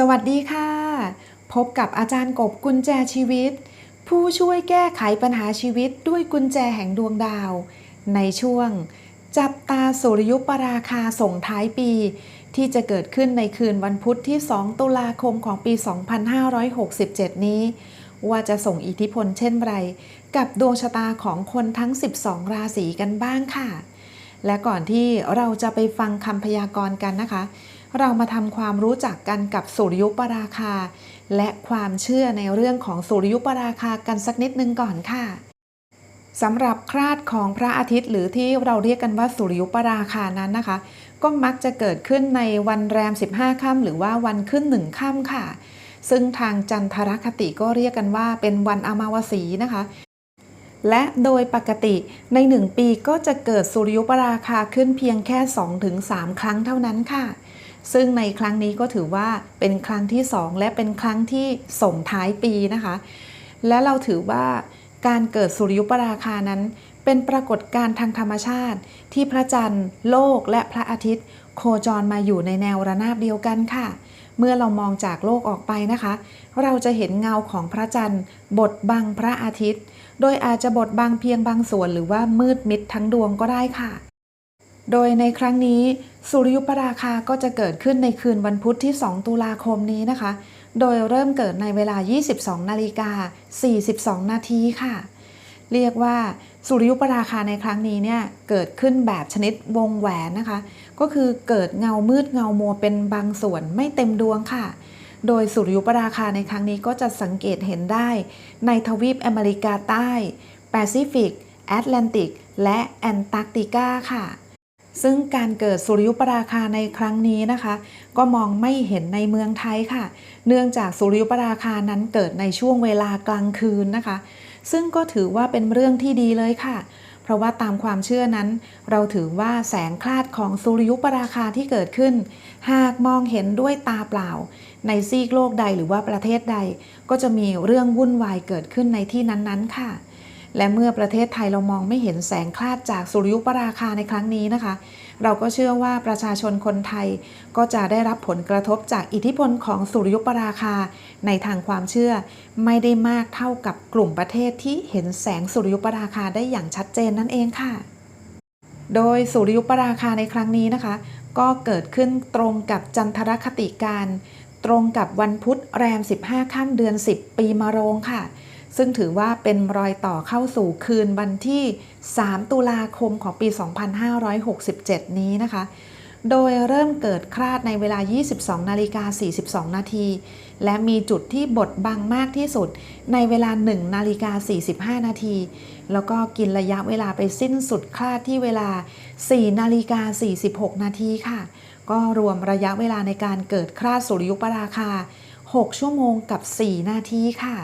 สวัสดีค่ะ พบกับอาจารย์กบกุญแจชีวิต ผู้ช่วยแก้ไขปัญหาชีวิตด้วยกุญแจแห่งดวงดาว ในช่วง จับตาสุริยุปราคาส่งท้ายปี ที่จะเกิดขึ้นในคืนวันพุธที่ 2 ตุลาคมของปี 2567 นี้ ว่าจะส่งอิทธิพลเช่นไร กับดวงชะตาของคนทั้ง 12 ราศีกันบ้างค่ะ และก่อนที่เราจะไปฟังคำพยากรณ์กันนะคะ เรามาทำความรู้จักกันกับสุริยุปราคา และความเชื่อในเรื่องของสุริยุปราคากันสักนิดนึงก่อนค่ะสำหรับคราดของพระอาทิตย์หรือที่เราเรียกกันว่าสุริยุปราคานั้นนะคะ ก็มักจะเกิดขึ้นในวันแรม 15ค่ำหรือว่าวันขึ้นหนึ่งค่ำค่ะ ซึ่งทางจันทรคติก็เรียกกันว่าเป็นวันอมาวสีนะคะ และโดยปกติในหนึ่งปีก็จะเกิดสุริยุปราคาขึ้นเพียงแค่ 2-3 ครั้งเท่านั้นค่ะ ซึ่งในครั้งนี้ก็ถือว่าเป็นครั้งที่ 2 และเป็นครั้งที่ส่งท้ายปีนะคะ และเราถือว่าการเกิดสุริยุปราคานั้น เป็นปรากฏการณ์ทางธรรมชาติ ที่พระจันทร์ โลกและพระอาทิตย์ โคจรมาอยู่ในแนวระนาบเดียวกันค่ะ เมื่อเรามองจากโลกออกไปนะคะ เราจะเห็นเงาของพระจันทร์ บดบังพระอาทิตย์ โดยอาจจะบดบังเพียงบางส่วนหรือว่ามืดมิดทั้งดวงก็ได้ค่ะ โดยในครั้งนี้สุริยุปราคาก็จะเกิดขึ้นในคืนวันพุธที่ 2 ตุลาคมนี้นะคะ โดยเริ่มเกิดในเวลา 22 นาฬิกา 42 นาทีค่ะ เรียกว่าสุริยุปราคาในครั้งนี้เนี่ยเกิดขึ้นแบบชนิดวงแหวนนะคะ ก็คือเกิดเงามืดเงามัวเป็นบางส่วนไม่เต็มดวงค่ะ โดยสุริยุปราคาในครั้งนี้ก็จะสังเกตเห็นได้ ในทวีปอเมริกาใต้ แปซิฟิก แอตแลนติก และแอนตาร์กติกาค่ะ ซึ่งการเกิดสุริยุปราคาในครั้งนี้นะคะ ก็มองไม่เห็นในเมืองไทยค่ะ เนื่องจากสุริยุปราคานั้นเกิดในช่วงเวลากลางคืนนะคะ ซึ่งก็ถือว่าเป็นเรื่องที่ดีเลยค่ะ เพราะว่าตามความเชื่อนั้น เราถือว่าแสงคลาดของสุริยุปราคาที่เกิดขึ้น หากมองเห็นด้วยตาเปล่า ในซีกโลกใดหรือว่าประเทศใด ก็จะมีเรื่องวุ่นวายเกิดขึ้นในที่นั้นๆค่ะ และเมื่อประเทศไทยเรามองไม่เห็นแสงคลาดจากสุริยุปราคาในครั้งนี้นะคะ เราก็เชื่อว่าประชาชนคนไทยก็จะได้รับผลกระทบจากอิทธิพลของสุริยุปราคา ในทางความเชื่อ ไม่ได้มากเท่ากับกลุ่มประเทศที่เห็นแสงสุริยุปราคาได้อย่างชัดเจนนั่นเองค่ะ โดยสุริยุปราคาในครั้งนี้นะคะ ก็เกิดขึ้นตรงกับจันทรคติการ ตรงกับวันพุธแรม 15ค่ำเดือน 10 ปีมะโรงค่ะ ซึ่งถือว่าเป็นรอยต่อเข้าสู่คืนวันที่ 3 ตุลาคมของปี 2567 นี้นะคะ โดยเริ่มเกิดคลาดในเวลา 22 นาฬิกา 42 นาที และมีจุดที่บดบังมากที่สุดในเวลา 1 นาฬิกา 45 นาที แล้วก็กินระยะเวลาไปสิ้นสุดคลาดที่เวลา 4 นาฬิกา 46 นาทีค่ะ ก็รวมระยะเวลาในการเกิดคลาดสุริยุปราคา 6 ชั่วโมงกับ 4 นาทีค่ะ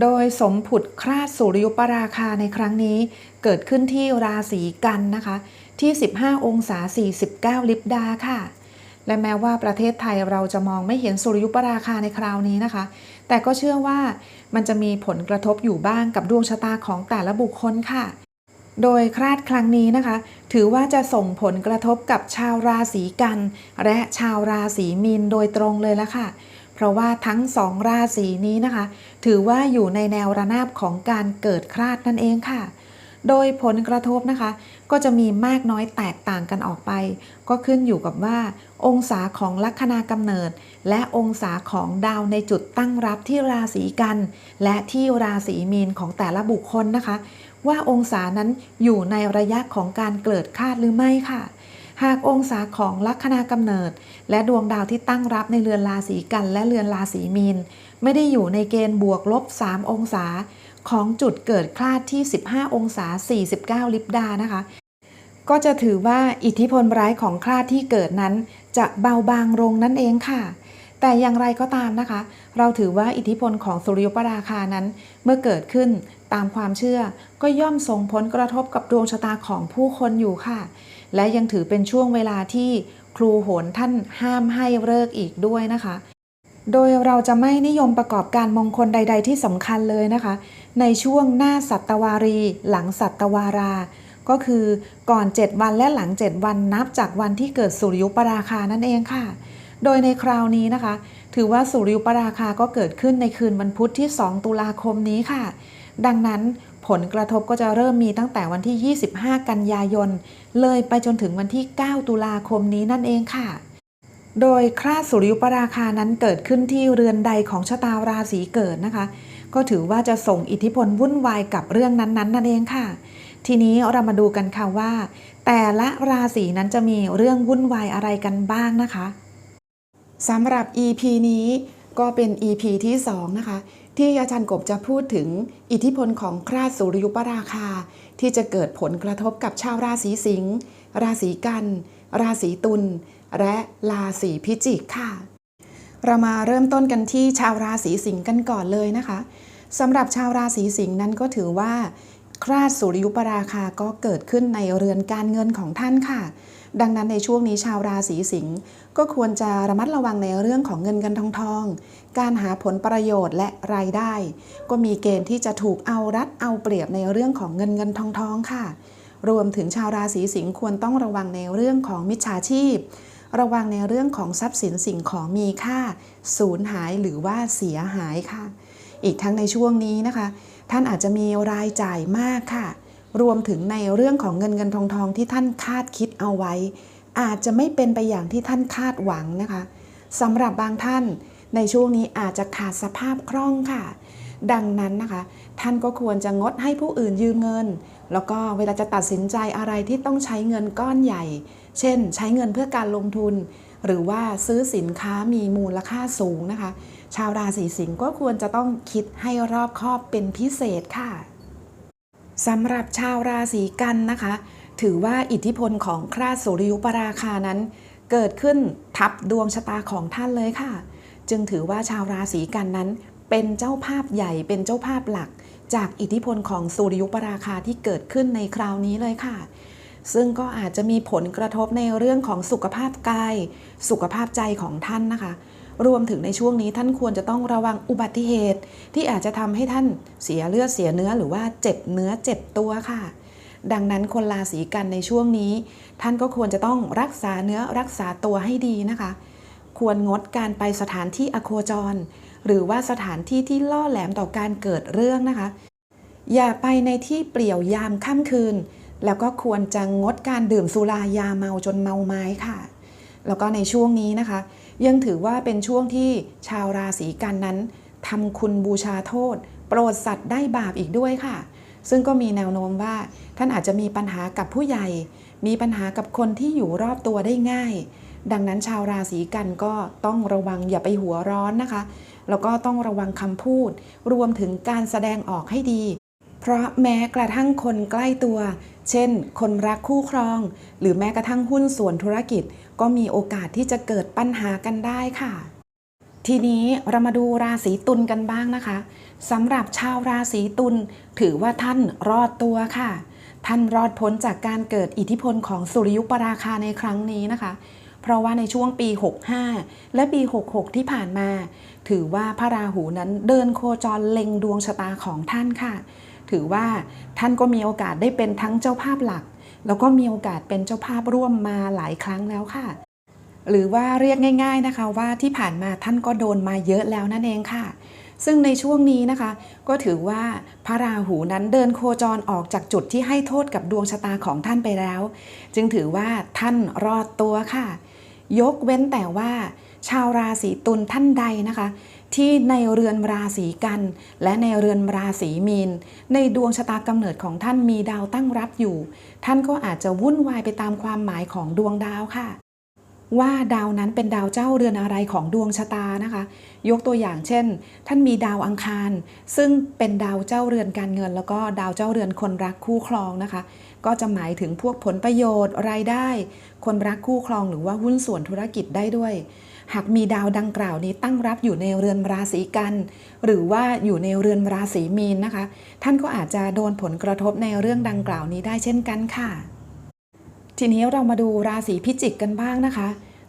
โดยสมผุดคลาดสุริยุปราคาในครั้งนี้ เกิดขึ้นที่ราศีกันนะคะ ที่ 15 องศา 49 ลิบดาค่ะ และแม้ว่าประเทศไทยเราจะมองไม่เห็นสุริยุปราคาในคราวนี้นะคะ แต่ก็เชื่อว่ามันจะมีผลกระทบอยู่บ้างกับดวงชะตาของแต่ละบุคคลค่ะ โดยคลาดครั้งนี้นะคะ ถือว่าจะส่งผลกระทบกับชาวราศีกัน และชาวราศีมีนโดยตรงเลยละค่ะ เพราะว่าทั้งสองราศีนี้นะคะ ถือว่าอยู่ในแนวระนาบของการเกิดคลาดนั่นเองค่ะ โดยผลกระทบนะคะ ก็จะมีมากน้อยแตกต่างกันออกไป ก็ขึ้นอยู่กับว่า องศาของลัคนากำเนิด และองศาของดาวในจุดตั้งรับที่ราศีกัน และที่ราศีมีนของแต่ละบุคคลนะคะ ว่าองศานั้นอยู่ในระยะของการเกิดคลาดหรือไม่ค่ะ หากองศาของลัคนากำเนิด และดวงดาวที่ตั้งรับในเรือนราศีกันและเรือนราศีมีน ไม่ได้อยู่ในเกณฑ์บวกลบ 3 องศา ของจุดเกิดคลาดที่ 15 องศา 49 ลิบดานะคะ ก็จะถือว่าอิทธิพลร้ายของคลาดที่เกิดนั้น จะเบาบางลงนั่นเองค่ะแต่อย่างไรก็ตามนะคะ เราถือว่าอิทธิพลของสุริยุปราคานั้นเมื่อเกิดขึ้นตามความเชื่อก็ย่อมส่งผลกระทบกับดวงชะตาของผู้คนอยู่ค่ะ และยังถือเป็นช่วงเวลาที่ครูโหนท่านห้ามให้เลิกอีกด้วยนะคะ โดยเราจะไม่นิยมประกอบการมงคลใด ๆ ที่สำคัญเลยนะคะ ในช่วงหน้าสัตวารี หลังสัตวารา ก็คือก่อน 7 วันและหลัง 7 วันนับจากวันที่เกิดสุริยุปราคานั่นเองค่ะ โดยในคราวนี้นะคะ ถือว่าสุริยุปราคาก็เกิดขึ้นในคืนวันพุธที่ 2 ตุลาคมนี้ค่ะ ดังนั้น ผลกระทบก็จะเริ่มมีตั้งแต่วันที่ 25 กันยายน เลยไปจนถึงวันที่ 9 ตุลาคมนี้นั่นเองค่ะ โดยคราสสุริยุปราคานั้นเกิดขึ้นที่เรือนใดของชะตาราศีเกิดนะคะ ก็ถือว่าจะส่งอิทธิพลวุ่นวายกับเรื่องนั้นๆนั่นเองค่ะ ทีนี้เรามาดูกันค่ะว่า แต่ละราศีนั้นจะมีเรื่องวุ่นวายอะไรกันบ้างนะคะสำหรับ EP นี้ก็เป็น EP ที่ 2 นะคะ ที่อาจารย์กบจะพูดถึงอิทธิพลของคราสสุริยุปราคา ที่จะเกิดผลกระทบกับชาวราศีสิงห์ราศีกัน ราศีตุลและราศีพิจิกค่ะ เรามาเริ่มต้นกันที่ชาวราศีสิงห์กันก่อนเลยนะคะสำหรับชาวราศีสิงห์นั้นก็ถือว่า คราสสุริยุปราคาก็เกิดขึ้นในเรือนการเงินของท่านค่ะ ดังนั้นในช่วงนี้ชาวราศีสิงห์ก็ควรจะระมัดระวังในเรื่องของเงินกันทองทอง การหาผลประโยชน์และรายได้ ก็มีเกณฑ์ที่จะถูกเอารัดเอาเปรียบในเรื่องของเงินเงินทองทองค่ะ รวมถึงชาวราศีสิงห์ควรต้องระวังในเรื่องของมิจฉาชีพ ระวังในเรื่องของทรัพย์สินสิ่งของมีค่าสูญหายหรือว่าเสียหายค่ะ อีกทั้งในช่วงนี้นะคะ ท่านอาจจะมีรายจ่ายมากค่ะ รวมถึงในเรื่องของเงินเงินทองทองที่ท่านคาดคิดเอาไว้ อาจจะไม่เป็นไปอย่างที่ท่านคาดหวังนะคะสำหรับบางท่านในช่วงนี้อาจจะขาดสภาพคล่องค่ะ ดังนั้นนะคะ ท่านก็ควรจะงดให้ผู้อื่นยืมเงิน แล้วก็เวลาจะตัดสินใจอะไรที่ต้องใช้เงินก้อนใหญ่ เช่น ใช้เงินเพื่อการลงทุน หรือว่าซื้อสินค้ามีมูลค่าสูงนะคะ ชาวราศีสิงห์ก็ควรจะต้องคิดให้รอบคอบเป็นพิเศษค่ะ สำหรับชาวราศีกันนะคะ ถือว่าอิทธิพลของคราสสุริยุปราคานั้น เกิดขึ้นทับดวงชะตาของท่านเลยค่ะ จึงถือว่าชาวราศีกันนั้น เป็นเจ้าภาพใหญ่เป็นเจ้าภาพหลัก จากอิทธิพลของสุริยุปราคาที่เกิดขึ้นในคราวนี้เลยค่ะ ซึ่งก็อาจจะมีผลกระทบในเรื่องของสุขภาพกาย สุขภาพใจของท่านนะคะ รวมถึงในช่วงนี้ท่านควรจะต้องระวังอุบัติเหตุ ที่อาจจะทำให้ท่านเสียเลือดเสียเนื้อหรือว่าเจ็บเนื้อเจ็บตัวค่ะ ดังนั้นคนราศีกันในช่วงนี้ ท่านก็ควรจะต้องรักษาเนื้อรักษาตัวให้ดีนะคะ ควรงดการไปสถานที่อโคจร หรือว่าสถานที่ที่ล่อแหลมต่อการเกิดเรื่องนะคะ อย่าไปในที่เปลี่ยวยามค่ำคืน แล้วก็ควรจะงดการดื่มสุรายาเมาจนเมาไม้ค่ะ แล้วก็ในช่วงนี้นะคะ ยังถือว่าเป็นช่วงที่ชาวราศีกันนั้นทำคุณบูชาโทษ โปรดสัตว์ได้บาปอีกด้วยค่ะ ซึ่งก็มีแนวโน้มว่า ท่านอาจจะมีปัญหากับผู้ใหญ่ มีปัญหากับคนที่อยู่รอบตัวได้ง่าย ดังนั้นชาวราศีกันก็ต้องระวังอย่าไปหัวร้อนนะคะ แล้วก็ต้องระวังคำพูด รวมถึงการแสดงออกให้ดี เพราะแม้กระทั่งคนใกล้ตัว เช่น คนรักคู่ครอง หรือแม้กระทั่งหุ้นส่วนธุรกิจ ก็มีโอกาสที่จะเกิดปัญหากันได้ค่ะ ทีนี้เรามาดูราศีตุลกันบ้างนะคะสำหรับชาวราศีตุลถือว่าท่านรอดตัวค่ะ ท่านรอดพ้นจากการเกิดอิทธิพลของสุริยุปราคาในครั้งนี้นะคะเพราะว่าในช่วงปี 65 และปี 66 ที่ผ่านมา ถือว่าพระราหูนั้นเดินโคจรเล็งดวงชะตาของท่านค่ะ ถือว่าท่านก็มีโอกาสได้เป็นทั้งเจ้าภาพหลัก แล้วก็มีโอกาสเป็นเจ้าภาพร่วมมาหลายครั้งแล้วค่ะ หรือว่าเรียกง่าย ๆนะคะว่าที่ผ่านมาท่านก็โดนมาเยอะแล้วนั่นเองค่ะ ซึ่งในช่วงนี้นะคะ ก็ถือว่าพระราหูนั้นเดินโคจรออกจากจุดที่ให้โทษกับดวงชะตาของท่านไปแล้ว จึงถือว่าท่านรอดตัวค่ะ ยกเว้นแต่ว่า ชาวราศีตุลท่านใดนะคะ ที่ในเรือนราศีกัน และในเรือนราศีมีน ในดวงชะตากำเนิดของท่านมีดาวตั้งรับอยู่ ท่านก็อาจจะวุ่นวายไปตามความหมายของดวงดาวค่ะ ว่าดาวนั้นเป็นดาวเจ้าเรือนอะไรของดวงชะตานะคะ ยกตัวอย่างเช่น ท่านมีดาวอังคาร ซึ่งเป็นดาวเจ้าเรือนการเงิน แล้วก็ดาวเจ้าเรือนคนรักคู่ครองนะคะ ก็จะหมายถึงพวกผลประโยชน์ รายได้ คนรักคู่ครองหรือว่าหุ้นส่วนธุรกิจได้ด้วย หากมีดาวดังกล่าวนี้ตั้งรับอยู่ในเรือนราศีกัน หรือว่าอยู่ในเรือนราศีมีนนะคะ ท่านก็อาจจะโดนผลกระทบในเรื่องดังกล่าวนี้ได้เช่นกันค่ะ ทีนี้เรามาดูราศีพิจิกกันบ้างนะคะ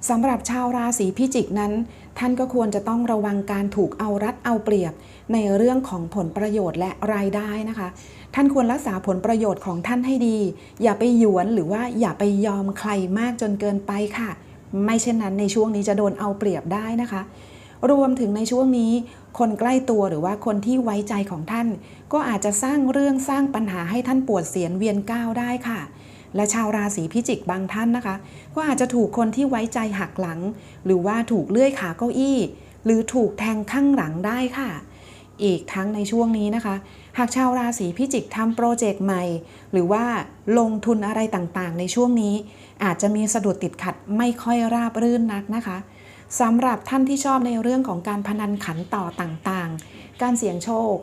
สำหรับชาวราศีพิจิกนั้น ท่านก็ควรจะต้องระวังการถูกเอารัดเอาเปรียบในเรื่องของผลประโยชน์และรายได้นะคะ ท่านควรรักษาผลประโยชน์ของท่านให้ดี อย่าไปหยวนหรือว่าอย่าไปยอมใครมากจนเกินไปค่ะ ไม่เช่นนั้นในช่วงนี้จะโดนเอาเปรียบได้นะคะ รวมถึงในช่วงนี้ คนใกล้ตัวหรือว่าคนที่ไว้ใจของท่าน ก็อาจจะสร้างเรื่องสร้างปัญหาให้ท่านปวดเสียนเวียนก้าวได้ค่ะ และชาวราศีพิจิกบางท่านนะคะ ก็อาจจะถูกคนที่ไว้ใจหักหลัง หรือว่าถูกเลื่อยขาเก้าอี้ หรือถูกแทงข้างหลังได้ค่ะ อีกทั้งในช่วงนี้นะคะ หากชาวราศีพิจิกทำโปรเจกต์ใหม่ หรือว่าลงทุนอะไรต่างๆ ในช่วงนี้ อาจจะมีสะดุดติดขัดไม่ค่อยราบรื่นนักนะคะสำหรับท่านที่ชอบในเรื่องของการพนันขันต่อต่างๆ การเสี่ยงโชค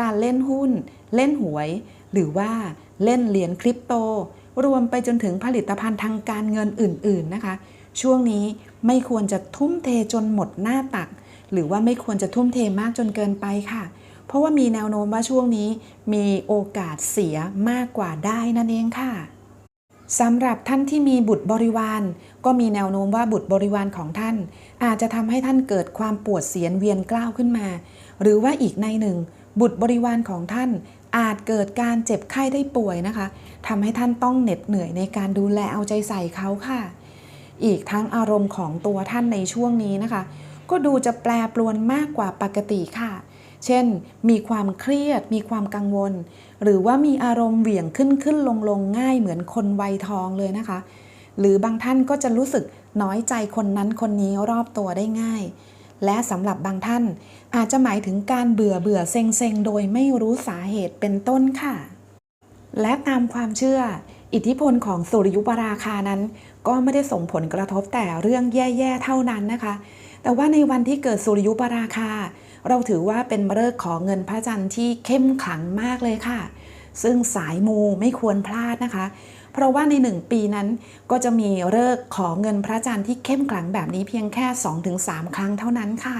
การเล่นหุ้น เล่นหวย หรือว่าเล่นเหรียญคริปโต รวมไปจนถึงผลิตภัณฑ์ทางการเงินอื่นๆนะคะ ช่วงนี้ไม่ควรจะทุ่มเทจนหมดหน้าตัก หรือว่าไม่ควรจะทุ่มเทมากจนเกินไปค่ะ เพราะว่ามีแนวโน้มว่าช่วงนี้มีโอกาสเสียมากกว่าได้นั่นเองค่ะสำหรับท่านที่มีบุตรบริวาร ก็มีแนวโน้มว่าบุตรบริวารของท่าน อาจจะทำให้ท่านเกิดความปวดเสียนเวียนกล้าวขึ้นมา หรือว่าอีกในหนึ่ง บุตรบริวารของท่านอาจเกิดการเจ็บไข้ได้ป่วยนะคะทำให้ท่านต้องเหน็ดเหนื่อยในการดูแลเอาใจใส่เขาค่ะ อีกทั้งอารมณ์ของตัวท่านในช่วงนี้นะคะ ก็ดูจะแปรปรวนมากกว่าปกติค่ะ เช่น มีความเครียด มีความกังวล หรือว่ามีอารมณ์เหวี่ยงขึ้นขึ้นลงลงง่ายเหมือนคนวัยทองเลยนะคะ หรือบางท่านก็จะรู้สึกน้อยใจคนนั้นคนนี้รอบตัวได้ง่าย และสำหรับบางท่านอาจจะหมายถึงการเบื่อเบื่อเซ็งเซ็งโดยไม่รู้สาเหตุเป็นต้นค่ะ และตามความเชื่อ อิทธิพลของสุริยุปราคานั้น ก็ไม่ได้ส่งผลกระทบแต่เรื่องแย่ๆเท่านั้นนะคะ แต่ว่าในวันที่เกิดสุริยุปราคา เราถือว่าเป็นฤกษ์ขอเงินพระจันทร์ที่เข้มขลังมากเลยค่ะ ซึ่งสายมูไม่ควรพลาดนะคะ เพราะว่าในหนึ่งปีนั้นก็จะมีฤกษ์ขอเงินพระจันทร์ที่เข้มขลังแบบนี้เพียงแค่ 2-3 ครั้งเท่านั้นค่ะ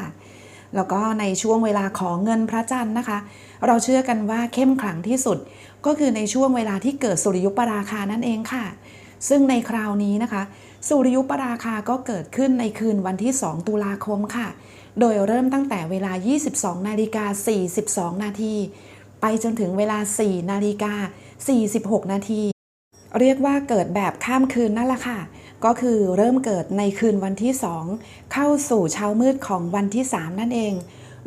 แล้วก็ในช่วงเวลาขอเงินพระจันทร์นะคะ เราเชื่อกันว่าเข้มขลังที่สุด ก็คือในช่วงเวลาที่เกิดสุริยุปราคานั่นเองค่ะ ซึ่งในคราวนี้นะคะ สุริยุปราคาก็เกิดขึ้นในคืนวันที่ 2 ตุลาคมค่ะ โดยเริ่มตั้งแต่เวลา 22 นาฬิกา 42 นาทีไปจนถึงเวลา 4 นาฬิกา 46 นาทีเรียกว่าเกิดแบบข้ามคืนนั่นแหละค่ะ ก็คือเริ่มเกิดในคืนวันที่ 2 เข้าสู่เช้ามืดของวันที่ 3 นั่นเอง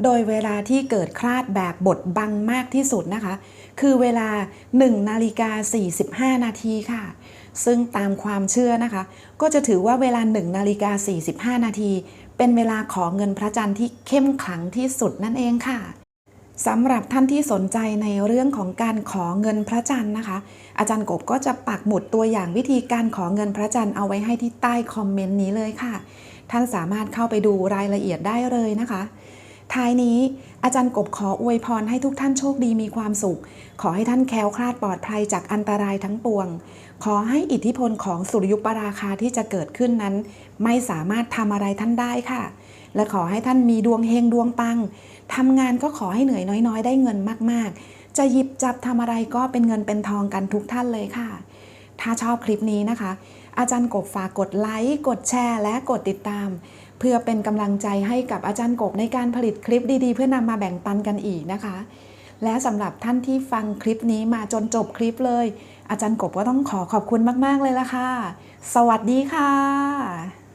โดยเวลาที่เกิดคลาดแบบบทบังมากที่สุดนะคะ คือเวลา 1 นาฬิกา 45 นาทีค่ะ ซึ่งตามความเชื่อนะคะ ก็จะถือว่าเวลา1นาฬิกา45 นาที เป็นเวลาขอเงินพระจันทร์ที่เข้มขลังที่สุดนั่นเองค่ะสำหรับท่านที่สนใจในเรื่องของการขอเงินพระจันทร์นะคะ อาจารย์กบก็จะปักหมุดตัวอย่างวิธีการขอเงินพระจันทร์เอาไว้ให้ที่ใต้คอมเมนต์นี้เลยค่ะ ท่านสามารถเข้าไปดูรายละเอียดได้เลยนะคะ ท้ายนี้อาจารย์กบขออวยพรให้ทุกท่านโชคดีมีความสุข ขอให้ท่านแคล้วคลาดปลอดภัยจากอันตรายทั้งปวง ขอให้อิทธิพลของสุริยุปราคาที่จะเกิดขึ้นนั้น ไม่สามารถทำอะไรท่านได้ค่ะ และขอให้ท่านมีดวงเฮงดวงปังทำงานก็ขอให้เหนื่อยน้อยๆ ได้เงินมากๆ จะหยิบจับทำอะไรก็เป็นเงินเป็นทองกันทุกท่านเลยค่ะ ถ้าชอบคลิปนี้นะคะ อาจารย์กบฝากกดไลค์กดแชร์ และกดติดตาม เพื่อเป็นกำลังใจให้กับอาจารย์กบในการผลิตคลิปดีๆ เพื่อนำมาแบ่งปันกันอีกนะคะ และสำหรับท่านที่ฟังคลิปนี้มาจนจบคลิปเลย อาจารย์กบก็ต้องขอขอบคุณมาก ๆ เลยละค่ะ สวัสดีค่ะ